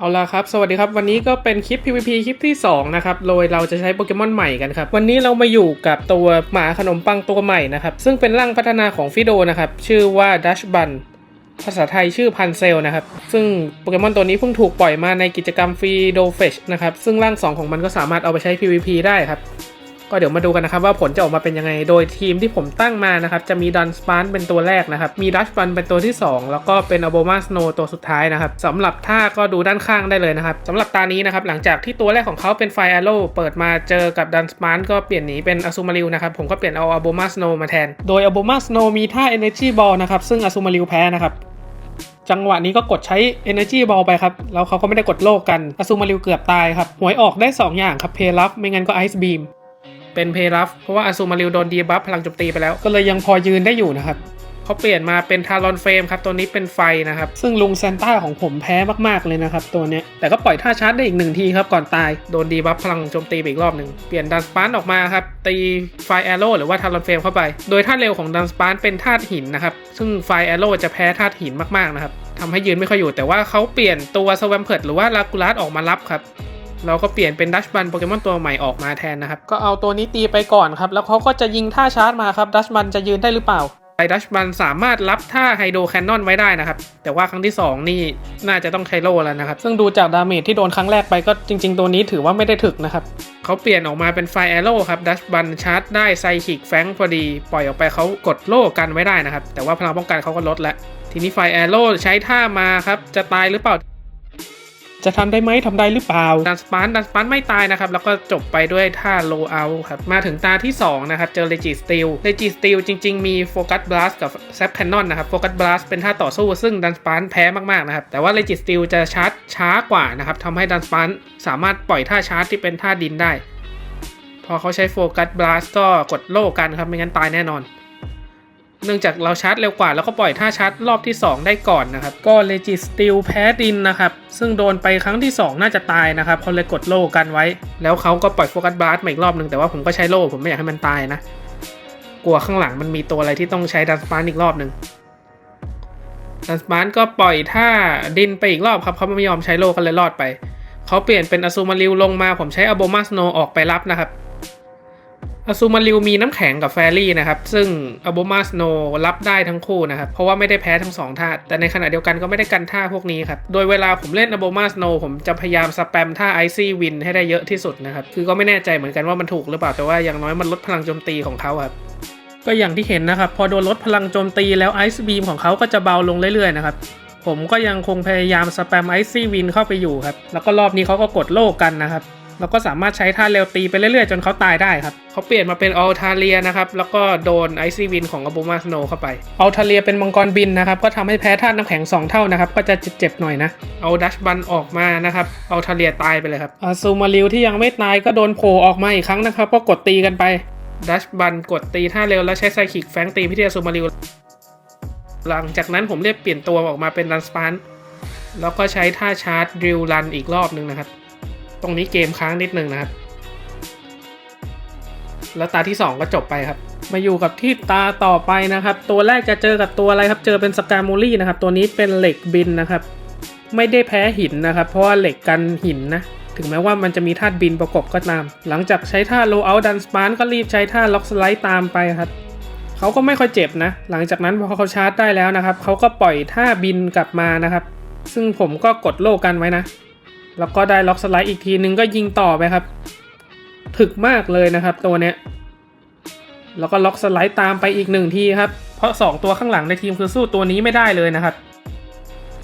เอาละครับ สวัสดีครับ วันนี้ก็เป็นคลิป PVP คลิปที่ 2 นะครับ โดยเราจะใช้โปเกมอนใหม่กันครับ วันนี้เรามาอยู่กับตัวหมาขนมปังตัวใหม่นะครับ ซึ่งเป็นร่างพัฒนาของฟิโดนะครับ ชื่อว่าดัชบันภาษาไทยชื่อพันเซลนะครับ ซึ่งโปเกมอนตัวนี้เพิ่งถูกปล่อยมาในกิจกรรมฟรีโดเฟชนะครับ ซึ่งร่าง 2 ของมันก็สามารถเอาไปใช้ PVP ได้ครับ ก็เดี๋ยวมาดูกันนะครับว่าผลจะออกมาเป็นยังไง โดยทีมที่ผมตั้งมานะครับจะมีดันสปานเป็นตัวแรกนะครับ มีดัชบันเป็นตัวที่ 2 แล้วก็เป็นอโบมาสโนตัวสุดท้ายนะครับสำหรับท่าก็ดูด้านข้างได้เลยนะครับสำหรับตานี้นะครับหลังจากที่ตัวแรกของเขาเป็นไฟอโร่เปิดมาเจอกับดันสปานก็เปลี่ยนหนีเป็นอ s ูมาริวนะครับผมก็เปลี่ยนเอาอโบมาสโนมาแทน โดยอโบมาสโนมีท่า Energy Ball นะครับซึ่งอ s ูมาริวแพ้นะครับจังหวะนี้ก็กดใช้ Energy Ball ไปครับ แล้วเขาก็ไม่ได้กดโลกกันอ s ูมาริวเกือบตายครับ หวยออกได้ 2 อย่างครับ เพลัฟไม่งั้นก็ Ice Beam เป็นเพลัฟเพราะว่าอ s ูมาริวโดนดีบัฟพลังโจมตีไปแล้ว ก็เลยยังพอยืนได้อยู่นะครับเขาเปลี่ยนมาเป็นทารอนเฟรมครับ ตัวนี้เป็นไฟนะครับ ซึ่งลุงแซนต้าของผมแพ้มากๆเลยนะครับ ตัวเนี้ย แต่ก็ปล่อยท่าชาร์จได้อีกหนึ่งทีครับ ก่อนตาย โดนดีบัฟพลังโจมตีไปอีกรอบหนึ่ง เปลี่ยนดันสปานออกมาครับ ตีไฟแอโร่หรือว่าทารอนเฟรมเข้าไป โดยท่าเร็วของดันสปานเป็นธาตุหินนะครับ ซึ่งไฟแอโร่จะแพ้ธาตุหินมากๆนะครับทำให้ยืนไม่ค่อยอยู่ แต่ว่าเขาเปลี่ยนตัวสวมเพิร์ดหรือว่าลากูลัสออกมารับครับ เราก็เปลี่ยนเป็นดัชบันโปเกมอนตัวใหม่ออกมาแทนนะครับ ก็เอาตัวนี้ตีไปก่อนครับ แล้วเขาก็จะยิงท่าชาร์จมาครับดัชบันจะยืนได้หรือเปล่าไอดัชบันสามารถรับท่าไฮโดรแคนนอนไว้ได้นะครับ แต่ว่าครั้งที่ 2 นี่น่าจะต้องใช้โล่แล้วนะครับ ซึ่งดูจากดาเมจที่โดนครั้งแรกไปก็จริง ๆ ตัวนี้ถือว่าไม่ได้ถึกนะครับเขาเปลี่ยนออกมาเป็นไฟแอโร่ครับดัชบันชาร์จได้ไซคิกแฟงพอดี ปล่อยออกไปเขากดโล่กันไว้ได้นะครับ แต่ว่าพลังป้องกันเขาก็ลดแล้วทีนี้ไฟแอโร่ใช้ท่ามาครับจะตายหรือเปล่า จะทำได้ไหมทำได้หรือเปล่าดันสปานดันสปานไม่ตายนะครับ แล้วก็จบไปด้วยท่าโลเอาครับ มาถึงตาที่ 2 นะครับ เจอเลจิสติลเลจิสติลจริง ๆ มีโฟกัสบลัสกับแซปแคนนอนนะครับโฟกัสบลัสเป็นท่าต่อสู้ซึ่งดันสปานแพ้มากๆนะครับแต่ว่าเลจิสติลจะชาร์จช้ากว่านะครับทำให้ดันสปานสามารถปล่อยท่าชาร์จที่เป็นท่าดินได้ พอเขาใช้โฟกัสบลัสก็กดโล่กันครับไม่งั้นตายแน่นอน เนื่องจากเราชาร์จเร็วกว่า แล้วก็ปล่อยท่าชาร์จรอบที่ 2 ได้ก่อนนะครับ ก็เลจิสติลแพ้ดินนะครับ ซึ่งโดนไปครั้งที่ 2 น่าจะตายนะครับเขาเลยกดโล่กันไว้ แล้วเขาก็ปล่อยโฟกัสบาร์มาอีกรอบหนึ่งแต่ว่าผมก็ใช้โล่ผมไม่อยากให้มันตายนะ กลัวข้างหลังมันมีตัวอะไรที่ต้องใช้ดันสปานอีกรอบหนึ่งดันสปานก็ปล่อยท่าดินไปอีกรอบครับเขาไม่ยอมใช้โล่กันเลยรอดไปเขาเปลี่ยนเป็นอ s ูมาริวลงมาผมใช้อโบมาสโนออกไปรับนะครับ อ s ูมาริวมีน้ำแข็งกับแฟรี่นะครับ ซึ่งอ b บมาสโนรับได้ทั้งคู่นะครับ เพราะว่าไม่ได้แพ้ทั้งสองท่า แต่ในขณะเดียวกันก็ไม่ได้กันท่าพวกนี้ครับ โดยเวลาผมเล่นอ b บมาสโนผมจะพยายามสแปมท่าไอซี่วินให้ได้เยอะที่สุดนะครับ คือก็ไม่แน่ใจเหมือนกันว่ามันถูกหรือเปล่า แต่ว่าอย่างน้อยมันลดพลังโจมตีของเขาครับ ก็อย่างที่เห็นนะครับ พอโดนลดพลังโจมตีแล้วไอซ์บีมของเขาก็จะเบาลงเรื่อยๆนะครับผมก็ยังคงพยายามสแปมไอซี่วินเข้าไปอยู่ครับ แล้วก็รอบนี้เขาก็กดโล่กันนะครับ แล้วก็สามารถใช้ท่าเร็วตีไปเรื่อยๆ จนเขาตายได้ครับเขาเปลี่ยนมาเป็นอัลทาเลียนะครับ แล้วก็โดนไอซีวินของอบูมาสโนเข้าไปอัลทาเลียเป็นมังกรบินนะครับ ก็ทำให้แพ้ธาตุน้ำแข็ง 2 เท่านะครับ ก็จะเจ็บๆหน่อยนะ เอาดัชบันออกมานะครับอัลทาเลียตายไปเลยครับอาซูมาริวที่ยังไม่ตายก็โดนโผล่ออกมาอีกครั้งนะครับก็กดตีกันไปดัชบันกดตีท่าเร็วแล้วใช้ไซคิกแฟงตีพิเทียซูมาริวหลังจากนั้นผมเรียกเปลี่ยนตัวออกมาเป็นดันสปานแล้วก็ใช้ท่าชาร์จดริลรันอีกรอบหนึ่งนะครับ ตรงนี้เกมค้างนิดนึงนะครับ แล้วตาที่ 2 ก็จบไปครับ มาอยู่กับที่ตาต่อไปนะครับ ตัวแรกจะเจอกับตัวอะไรครับ เจอเป็นสกาโมลี่นะครับ ตัวนี้เป็นเหล็กบินนะครับ ไม่ได้แพ้หินนะครับ เพราะว่าเหล็กกันหินนะถึงแม้ว่ามันจะมีธาตุบินประกบก็ตาม หลังจากใช้ท่าโลเอาดันสปานก็รีบใช้ท่าล็อกสไลด์ตามไปครับเขาก็ไม่ค่อยเจ็บนะ หลังจากนั้นพอเขาชาร์จได้แล้วนะครับ เขาก็ปล่อยท่าบินกลับมานะครับ ซึ่งผมก็กดโล่กันไว้นะ แล้วก็ได้ล็อกสไลด์อีกทีนึงก็ยิงต่อไปครับ ถึกมากเลยนะครับตัวเนี้ย แล้วก็ล็อกสไลด์ตามไปอีกหนึ่งทีครับ เพราะ 2 ตัวข้างหลังในทีมคือสู้ตัวนี้ไม่ได้เลยนะครับ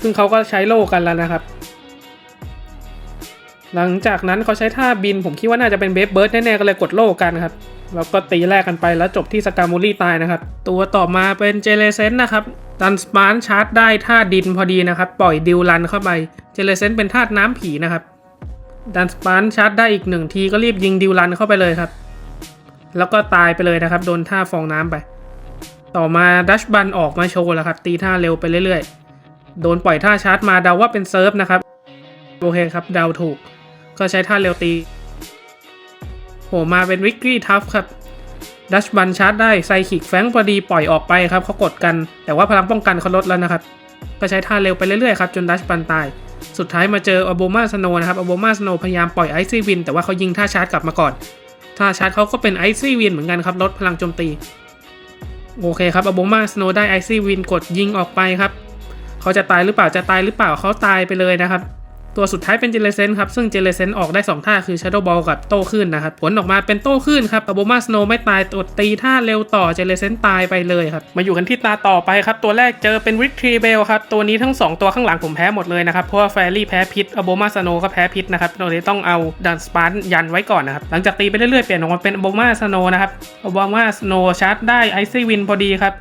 ซึ่งเขาก็ใช้โล่กันแล้วนะครับ หลังจากนั้นเขาใช้ท่าบินผมคิดว่าน่าจะเป็นเบฟเบิร์ดแน่ๆก็เลยกดโล่กันครับ แล้วก็ตีแรกกันไปแล้วจบที่สกามูลี่ตายนะครับ ตัวต่อมาเป็นเจเลเซนนะครับดันสปานชาร์จได้ท่าดินพอดีนะครับ ปล่อยดิวลันเข้าไป เจเลเซนเป็นธาตุน้ำผีนะครับ ดันสปานชาร์จได้อีกหนึ่งทีก็รีบยิงดิวลันเข้าไปเลยครับ แล้วก็ตายไปเลยนะครับ โดนท่าฟองน้ำไป ต่อมาดัชบันออกมาโชว์แล้วครับ ตีท่าเร็วไปเรื่อยๆ โดนปล่อยท่าชาร์จมาเดาว่าเป็นเซิร์ฟนะครับ โอเคครับเดาถูก ก็ใช้ท่าเร็วตี โผล่มาเป็นวิกกี้ทัฟครับดัชบันชาร์จได้ไซคิกแฟงพอดีปล่อยออกไปครับเขากดกัน แต่ว่าพลังป้องกันเขาลดแล้วนะครับ ก็ใช้ท่าเร็วไปเรื่อยๆครับจนดัชบันตาย สุดท้ายมาเจออโบมาสโนนะครับอโบมาสโนพยายามปล่อยไอซี่วินแต่ว่าเขายิงท่าชาร์จกลับมาก่อน ท่าชาร์จเขาก็เป็นไอซี่วินเหมือนกันครับลดพลังโจมตี โอเคครับอโบมาสโนได้ไอซี่วินกดยิงออกไปครับ เขาจะตายหรือเปล่าจะตายหรือเปล่าเขาตายไปเลยนะครับ ตัวสุดท้ายเป็นเจเลเซนครับ ซึ่งเจเลเซนออกได้ 2 ท่าคือ Shadow Ball กับโต้ขึ้นนะครับ ผลออกมาเป็นโต้ขึ้นครับอโบมาสโนไม่ตายตัวตีท่าเร็วต่อเจเลเซนตายไปเลยครับ มาอยู่กันที่ตาต่อไปครับ ตัวแรกเจอเป็นวิกทรีเบลครับ ตัวนี้ทั้ง 2 ตัวข้างหลังผมแพ้หมดเลยนะครับ เพราะว่าแฟรี่แพ้พิษอโบมาสโนก็แพ้พิษนะครับเราเลยต้องเอาดันสปาร์ยันไว้ก่อนนะครับ หลังจากตีไปเรื่อยๆเปลี่ยนออกมาเป็นอโบมาสโนนะครับอโบมาสโนชาร์จได้ไอซี่วินพอดีครับ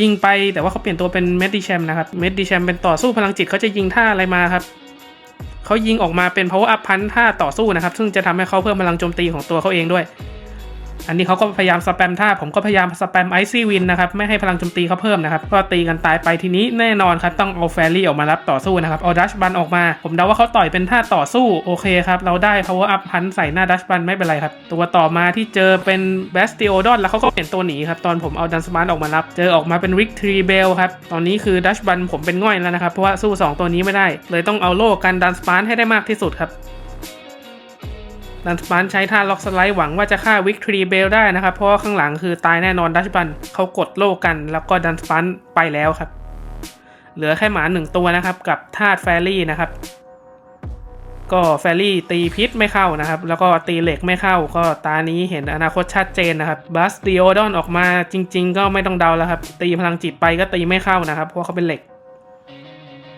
ยิงไปแต่ว่าเขาเปลี่ยนตัวเป็นเมดดิแชมนะครับเมดดิแชมเป็นต่อสู้พลังจิตเขาจะยิงท่าอะไรมาครับ เขายิงออกมาเป็น power up พันท่าต่อสู้นะครับ ซึ่งจะทำให้เขาเพิ่มพลังโจมตีของตัวเขาเองด้วย อันนี้เขาก็พยายามสแปมท่าผมก็พยายามสแปมไอซี่วินนะครับไม่ให้พลังโจมตีเขาเพิ่มนะครับก็ตีกันตายไปทีนี้แน่นอนครับต้องเอาแฟรี่ออกมารับต่อสู้นะครับเอาดัชบันออกมา ผมเดาว่าเขาต่อยเป็นท่าต่อสู้โอเคครับเราได้ power up พันใส่หน้าดัชบันไม่เป็นไรครับตัวต่อมาที่เจอเป็นแบสติโอดอนแล้วเขาก็เปลี่ยนตัวหนีครับตอนผมเอาดันสมาร์ออกมารับเจอออกมาเป็นริกทรีเบลครับตอนนี้คือดัชบันผมเป็นง่อยแล้วนะครับเพราะว่าสู้ 2 ตัวนี้ไม่ได้ เลยต้องเอาโล่กันดันสปาร์ให้ได้มากที่สุดครับ ดันสปันใช้ท่าล็อกสไลด์หวังว่าจะฆ่าวิกทรีเบลได้นะครับ เพราะว่าข้างหลังคือตายแน่นอนดัชบันเขากดโล่กัน แล้วก็ดันสปันไปแล้วครับ เหลือแค่หมาหนึ่งตัวนะครับ กับธาตุแฟรี่นะครับ ก็แฟรี่ตีพิษไม่เข้านะครับ แล้วก็ตีเหล็กไม่เข้า ก็ตานี้เห็นอนาคตชัดเจนนะครับบัสติโอดอนออกมาจริง ๆ ก็ไม่ต้องเดาแล้วครับ ตีพลังจิตไปก็ตีไม่เข้านะครับ เพราะเขาเป็นเหล็ก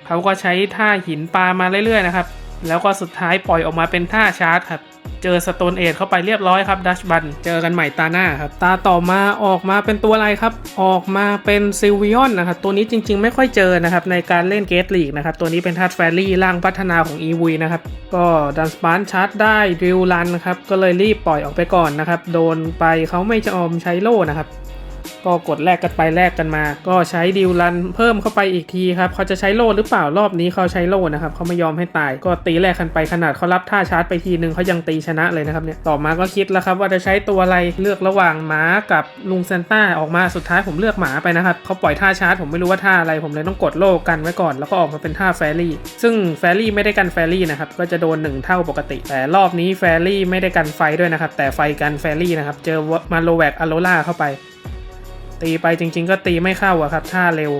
เขาก็ใช้ท่าหินปลามาเรื่อยๆนะครับ แล้วก็สุดท้ายปล่อยออกมาเป็นท่าชาร์จครับ เจอสโตนเอทเข้าไปเรียบร้อยครับดัชบัน เจอกันใหม่ตาหน้าครับ ตาต่อมาออกมาเป็นตัวอะไรครับ ออกมาเป็นซิลวิออนนะครับ ตัวนี้จริง ๆ ไม่ค่อยเจอนะครับ ในการเล่นเกตลีกนะครับ ตัวนี้เป็นทัดแฟรี่ร่างพัฒนาของอีวีนะครับ ก็ดันสปานชาร์จได้ดิวลันนะครับ ก็เลยรีบปล่อยออกไปก่อนนะครับ โดนไปเขาไม่จะอมใช้โล่นะครับ ก็กดแลกกันไปแลกกันมา ก็ใช้ดิวรันเพิ่มเข้าไปอีกทีครับเขาจะใช้โล่หรือเปล่ารอบนี้เขาใช้โล่นะครับเขาไม่ยอมให้ตาย ก็ตีแลกกันไปขนาดเขารับท่าชาร์จไปทีนึงเขายังตีชนะเลยนะครับเนี่ยต่อมาก็คิดแล้วครับว่าจะใช้ตัวอะไรเลือกระหว่างหมากับลุงเซนต้าออกมาสุดท้ายผมเลือกหมาไปนะครับเขาปล่อยท่าชาร์จผมไม่รู้ว่าท่าอะไรผมเลยต้องกดโล่กันไว้ก่อน แล้วก็ออกมาเป็นท่าแฟรี่ ซึ่งแฟรี่ไม่ได้กันแฟรี่นะครับก็จะโดนหนึ่งเท่าปกติ แต่รอบนี้แฟรี่ไม่ได้กันไฟด้วยนะครับแต่ไฟกันแฟรี่นะครับเจอมาโลแวกอโลล่าเข้าไป ตีไปจริง ๆ ก็ตีไม่เข้าอะครับท่าเร็ว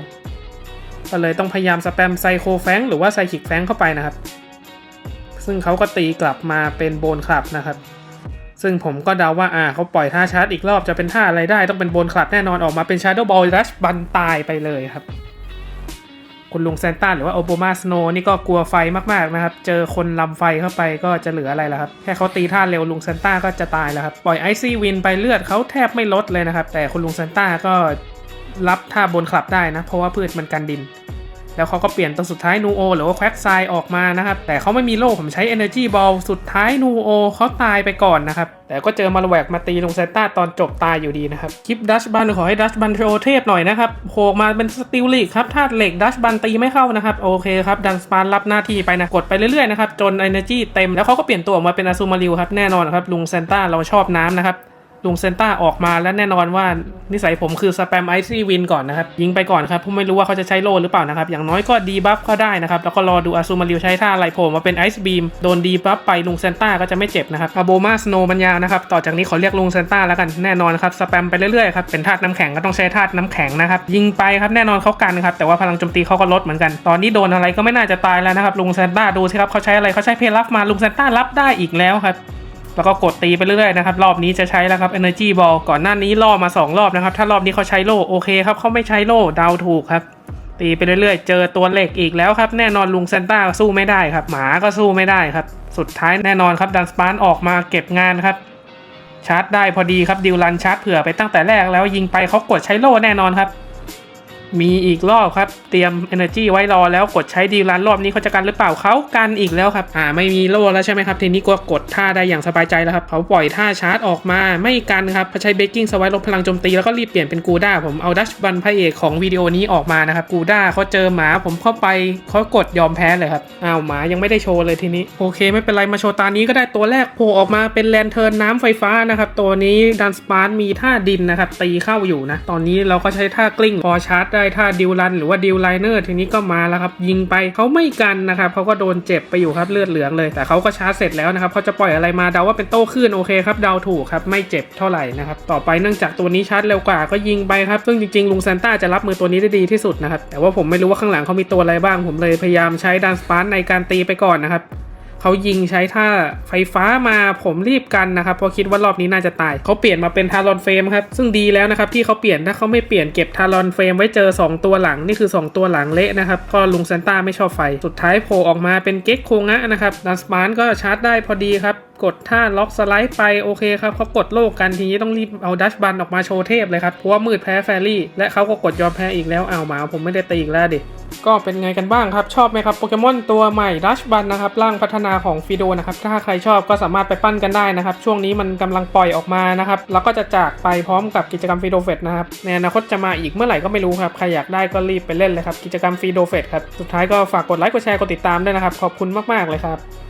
ก็เลยต้องพยายามสแปมไซโคแฟงหรือว่าไซคิกแฟงเข้าไปนะครับ ซึ่งเขาก็ตีกลับมาเป็นโบนคลับนะครับ ซึ่งผมก็เดาว่าอ่าเขาปล่อยท่าชาร์จอีกรอบจะเป็นท่าอะไรได้ต้องเป็นโบนคลับแน่นอนออกมาเป็นชาร์ดบอลรัชบันตายไปเลยครับ คุณลุงแซนต้าหรือว่าโอโบมาสโนนี่ก็กลัวไฟมากๆนะครับ เจอคนลำไฟเข้าไปก็จะเหลืออะไรล่ะครับ แค่เขาตีท่าเร็วลุงแซนต้าก็จะตายแล้วครับ ปล่อยไอซี่วินไปเลือดเขาแทบไม่ลดเลยนะครับ แต่คุณลุงแซนต้าก็รับท่าบนคลับได้นะ เพราะว่าพืชมันกันดิน แล้วเขาก็เปลี่ยนตัวสุดท้ายนูโอหรือว่าแควกไซออกมานะครับแต่เขาไม่มีโล่ผมใช้ Energy Ball สุดท้ายนูโอเขาตายไปก่อนนะครับแต่ก็เจอมาแวกมาตีลงเซนต้าตอนจบตายอยู่ดีนะครับคลิปดัชบันขอให้ดัชบันโชว์เทพหน่อยนะครับโผล่มาเป็นสติลลีกครับธาตุเหล็กดัชบันตีไม่เข้านะครับโอเคครับดันสปานรับหน้าที่ไปนะกดไปเรื่อยๆนะครับจน Energy เต็มแล้วเขาก็เปลี่ยนตัวออกมาเป็นอาซูมาริวครับแน่นอนครับลุงเซนต้าเราชอบน้ำนะครับลุงเซนต้าออกมาแล้วแน่นอนว่า นิสัยผมคือสแปมไอซี่วินก่อนนะครับยิงไปก่อนครับผมไม่รู้ว่าเขาจะใช้โล่หรือเปล่านะครับอย่างน้อยก็ดีบัฟก็ได้นะครับแล้วก็รอดูอาซูมาริวใช้ท่าอะไรโผล่มาเป็นไอซ์บีมโดนดีบัฟไปลุงเซนต้าก็จะไม่เจ็บนะครับอาโบมาสโนมันยาวนะครับต่อจากนี้ขอเรียกลุงเซนต้าแล้วกันแน่นอนครับสแปมไปเรื่อยๆครับเป็นธาตุน้ำแข็งก็ต้องใช้ธาตุน้ำแข็งนะครับยิงไปครับแน่นอนเขากันครับแต่ว่าพลังโจมตีเขาก็ลดเหมือนกัน ตอนนี้โดนอะไรก็ไม่น่าจะตายแล้วนะครับลุงเซนต้าดูสิครับเขาใช้อะไรเขาใช้เพลรับมาลุงเซนต้ารับได้อีกแล้วครับ แล้วก็กดตีไปเรื่อยๆนะครับรอบนี้จะใช้แล้วครับ Energy Ball ก่อนหน้านี้ล่อมา 2 รอบนะครับ ถ้ารอบนี้เขาใช้โล่โอเคครับเขาไม่ใช้โล่เดาถูกครับ ตีไปเรื่อยๆ เจอตัวเหล็กอีกแล้วครับ แน่นอนลุงเซนต้าสู้ไม่ได้ครับ หมาก็สู้ไม่ได้ครับ สุดท้ายแน่นอนครับดันสปานออกมาเก็บงานครับชาร์จได้พอดีครับดิวลันชาร์จเผื่อไปตั้งแต่แรกแล้วยิงไปเขากดใช้โล่แน่นอนครับ มีอีกรอบครับ เตรียม Energy ไว้รอแล้วกดใช้ดีลันรอบนี้เขาจะกันหรือเปล่าเขากันอีกแล้วครับ อ่าไม่มีโล่แล้วใช่ไหมครับทีนี้ก็กดท่าได้อย่างสบายใจแล้วครับเขาปล่อยท่าชาร์จออกมาไม่กันครับใช้เบกกิ้งสไวลดพลังโจมตีแล้วก็รีบเปลี่ยนเป็นกูด้าผมเอาดัชบันพระเอกของวิดีโอนี้ออกมานะครับกูด้าเขาเจอหมาผมเข้าไปเขากดยอมแพ้เลยครับอ้าวหมายังไม่ได้โชว์เลยทีนี้โอเค ไม่เป็นไรมาโชว์ตานี้ก็ได้ตัวแรกโผล่ออกมาเป็นแลนเทิร์นน้ำไฟฟ้านะครับตัวนี้ดันสปาร์มีท่าดินนะครับตีเข้าอยู่นะตอนนี้เราก็ใช้ท่ากลิ้งพอชาร์จได้ท่าดิวรันหรือว่าดิวไลเนอร์ทีนี้ก็มาแล้วครับยิงไปเขาไม่กันนะครับเขาก็โดนเจ็บไปอยู่ครับเลือดเหลืองเลย แต่เขาก็ชาร์จเสร็จแล้วนะครับเขาจะปล่อยอะไรมาเดาว่าเป็นโต้คลื่นโอเคครับเดาถูกครับไม่เจ็บเท่าไหร่นะครับต่อไปเนื่องจากตัวนี้ชาร์จเร็วกว่าก็ยิงไปครับซึ่งจริงๆลุงซานต้าจะรับมือตัวนี้ได้ดีที่สุดนะครับแต่ว่าผมไม่รู้ว่าข้างหลังเขามีตัวอะไรบ้าง ผมเลยพยายามใช้ดันสปาร์ในการตีไปก่อนนะครับ เขายิงใช้ท่าไฟฟ้ามาผมรีบกันนะครับเพราะคิดว่ารอบนี้น่าจะตาย เขาเปลี่ยนมาเป็นทารอนเฟรมครับซึ่งดีแล้วนะครับที่เขาเปลี่ยนถ้าเขาไม่เปลี่ยนเก็บทารอนเฟรมไว้เจอ 2 ตัวหลังนี่คือ 2 ตัวหลังเละนะครับก็ลุงซานต้าไม่ชอบไฟ สุดท้ายโผล่ออกมาเป็นเก็กโคงะนะครับดันสปานก็ชาร์จได้พอดีครับกดท่าล็อกสไลด์ไปโอเคครับเขากดโลกกันทีนี้ต้องรีบเอาดัชบันออกมาโชว์เทพเลยครับเพราะว่ามืดแพ้แฟรี่และเขาก็กดยอมแพ้อีกแล้วเอาหมาผมไม่ได้ตีอีกแล้วดิ ก็เป็นไงกันบ้างครับ ชอบไหมครับโปเกมอนตัวใหม่ดัชบันนะครับร่างพัฒนาของฟิโดนะครับถ้าใครชอบก็สามารถไปปั้นกันได้นะครับ ช่วงนี้มันกำลังปล่อยออกมานะครับ แล้วก็จะจากไปพร้อมกับกิจกรรมฟิโดเฟสนะครับในอนาคตจะมาอีกเมื่อไหร่ก็ไม่รู้ครับ ใครอยากได้ก็รีบไปเล่นเลยครับ กิจกรรมฟิโดเฟสครับ สุดท้ายก็ฝากกดไลค์กดแชร์กดติดตามด้วยนะครับ ขอบคุณมากๆเลยครับ